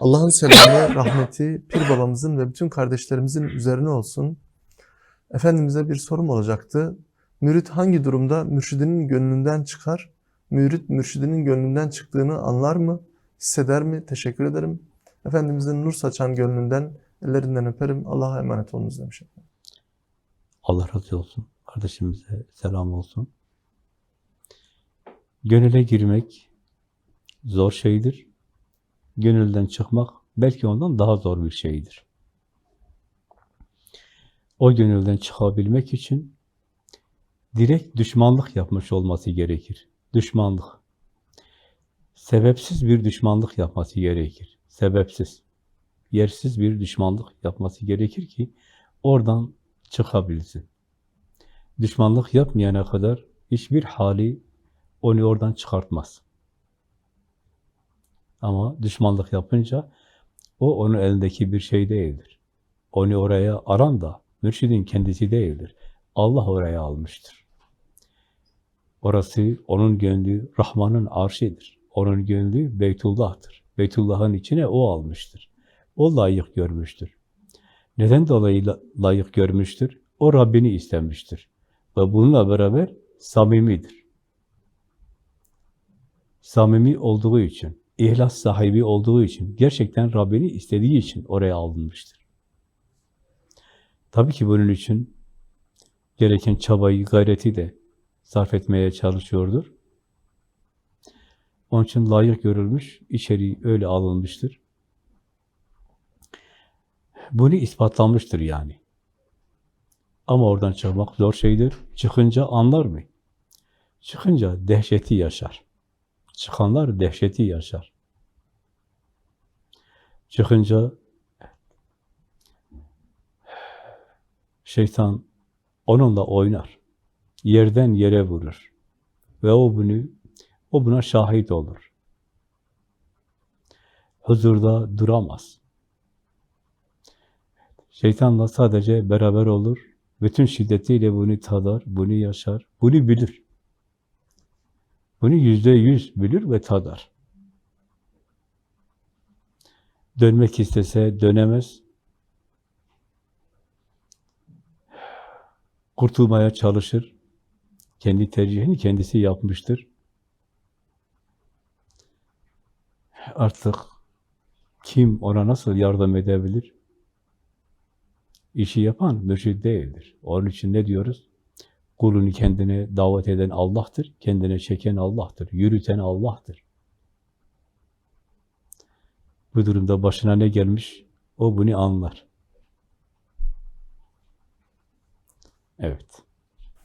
Allah'ın selamı, rahmeti Pir babamızın ve bütün kardeşlerimizin üzerine olsun. Efendimiz'e bir sorum olacaktı. Mürit hangi durumda mürşidinin gönlünden çıkar? Mürit mürşidinin gönlünden çıktığını anlar mı? Hisseder mi? Teşekkür ederim. Efendimiz'in nur saçan gönlünden ellerinden öperim. Allah'a emanet olunuz demiş. Allah razı olsun. Kardeşimize selam olsun. Gönüle girmek zor şeydir. Gönülden çıkmak belki ondan daha zor bir şeydir. O gönülden çıkabilmek için direkt düşmanlık yapmış olması gerekir. Düşmanlık. Sebepsiz bir düşmanlık yapması gerekir. Sebepsiz. Yersiz bir düşmanlık yapması gerekir ki oradan çıkabilsin. Düşmanlık yapmayana kadar hiçbir hali onu oradan çıkartmaz. Ama düşmanlık yapınca o onun elindeki bir şey değildir. Onu oraya aran da mürşidin kendisi değildir. Allah oraya almıştır. Orası onun gönlü Rahman'ın arşidir. Onun gönlü Beytullah'tır. Beytullah'ın içine o almıştır. O layık görmüştür. Neden dolayı la- layık görmüştür? O Rabbini istemiştir. Ve bununla beraber samimidir. Samimi olduğu için, ihlas sahibi olduğu için, gerçekten Rabbini istediği için oraya alınmıştır. Tabii ki bunun için gereken çabayı, gayreti de sarf etmeye çalışıyordur. Onun için layık görülmüş, içeriği öyle alınmıştır. Bunu ispatlanmıştır yani. Ama oradan çıkmak zor şeydir. Çıkınca anlar mı? Çıkınca dehşeti yaşar. Çıkanlar dehşeti yaşar. Çıkınca şeytan onunla oynar. Yerden yere vurur. Ve o bunu o buna şahit olur. Huzurda duramaz. Şeytanla sadece beraber olur. Bütün şiddetiyle bunu tadar, bunu yaşar, bunu bilir. Bunu yüzde yüz bilir ve tadar. Dönmek istese dönemez. Kurtulmaya çalışır. Kendi tercihini kendisi yapmıştır. Artık kim ona nasıl yardım edebilir? İşi yapan mürşid değildir. Onun için ne diyoruz? Kulunu kendine davet eden Allah'tır, kendine çeken Allah'tır, yürüten Allah'tır. Bu durumda başına ne gelmiş? O bunu anlar. Evet.